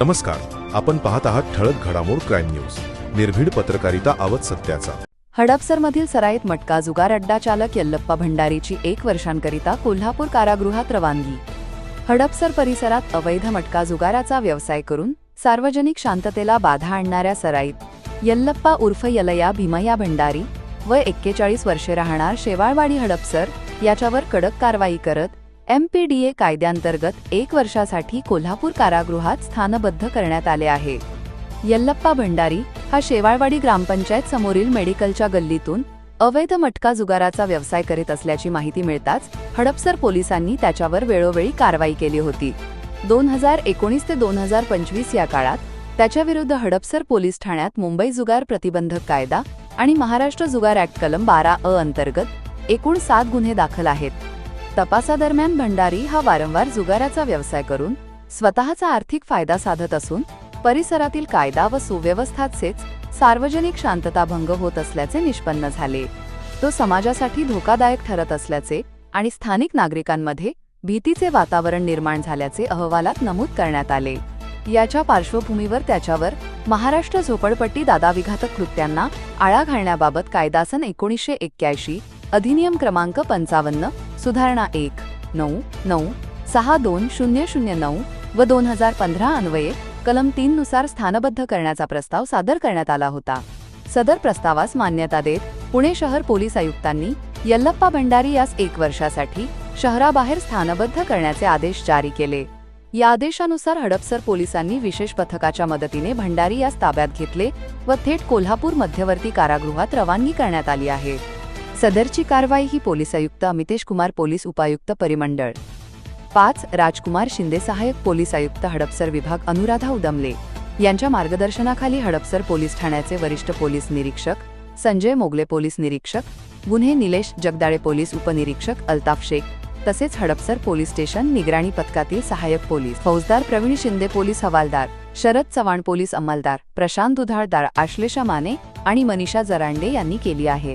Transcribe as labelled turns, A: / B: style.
A: नमस्कार आपण पाहत आहात ठळक घडामोड क्राईम न्यूज. निर्भीड पत्रकारिता आवत सत्याचा.
B: हडपसरमधील सराईत मटका जुगार अड्डा चालक यल्लप्पा भंडारीची एक वर्षांकरिता कोल्हापूर कारागृहात रवानगी. हडपसर परिसरात अवैध मटका जुगाराचा व्यवसाय करून सार्वजनिक शांततेला बाधा आणणाऱ्या सराईत यल्लप्पा उर्फ यलया भीमया भंडारी व एक्केचाळीस वर्षे राहणार शेवाळवाडी हडपसर याच्यावर कडक कारवाई करत एमपीडीए कायद्यांतर्गत एक वर्षासाठी कोल्हापूर कारागृहात स्थानबद्ध करण्यात आले आहे. यल्लप्पा भंडारी हा शेवाळवाडी ग्रामपंचायत समोरील मेडिकलच्या गल्लीतून अवैध मटका जुगाराचा व्यवसाय करीत असल्याची माहिती मिळताच हडपसर पोलिसांनी त्याच्यावर वेळोवेळी कारवाई केली होती. दोन हजार एकोणीस ते दोन हजार पंचवीस या काळात त्याच्याविरुद्ध हडपसर पोलीस ठाण्यात मुंबई जुगार प्रतिबंधक कायदा आणि महाराष्ट्र जुगार ऍक्ट कलम बारा अ अंतर्गत एकूण सात गुन्हे दाखल आहेत. तपासादरम्यान भंडारी हा वारंवार जुगाराचा व्यवसाय करून स्वतःचा आर्थिक फायदा साधत असून परिसरातील कायदा व सुव्यवस्थाचेच सार्वजनिक शांतता भंग होत असल्याचे निष्पन्न झाले. तो समाजासाठी धोकादायक ठरत असल्याचे आणि स्थानिक नागरिकांमध्ये भीतीचे वातावरण निर्माण झाल्याचे अहवालात नमूद करण्यात आले. याच्या पार्श्वभूमीवर त्याच्यावर महाराष्ट्र झोपडपट्टी दादाविघातक कृत्यांना आळा घालण्याबाबत कायदासन एकोणीसशे एक्क्याऐंशी अधिनियम क्रमांक पंचावन्न सुधारणा एक नऊ नऊ सहा दोन शून्य शून्य नऊ व दोन हजार पंधरा अन्वये कलम तीननुसार स्थानबद्ध करण्याचा प्रस्ताव सादर करण्यात आला होता. सदर प्रस्तावास मान्यता देत पुणे शहर पोलीस आयुक्तांनी यल्लप्पा भंडारी यास एक वर्षासाठी शहराबाहेर स्थानबद्ध करण्याचे आदेश जारी केले. या आदेशानुसार हडपसर पोलिसांनी विशेष पथकाच्या मदतीने भंडारी यास ताब्यात घेतले व थेट कोल्हापूर मध्यवर्ती कारागृहात रवानगी करण्यात आली आहे. सदरची कारवाई ही पोलीस आयुक्त अमितेश कुमार पोलीस उपायुक्त परिमंडळ. पाच राजकुमार शिंदे सहाय्यक पोलीस आयुक्त हडपसर विभाग अनुराधा उदमले यांच्या मार्गदर्शनाखाली हडपसर पोलीस ठाण्याचे वरिष्ठ पोलीस निरीक्षक संजय मोगले पोलीस निरीक्षक गुन्हे निलेश जगदाळे पोलीस उपनिरीक्षक अल्ताफ शेख तसेच हडपसर पोलीस स्टेशन निगराणी पथकातील सहाय्यक पोलीस. फौजदार प्रवीण शिंदे पोलीस हवालदार शरद चव्हाण पोलीस अंमलदार प्रशांत दुधाळदार आश्लेषा माने आणि मनीषा जरांडे यांनी केली आहे.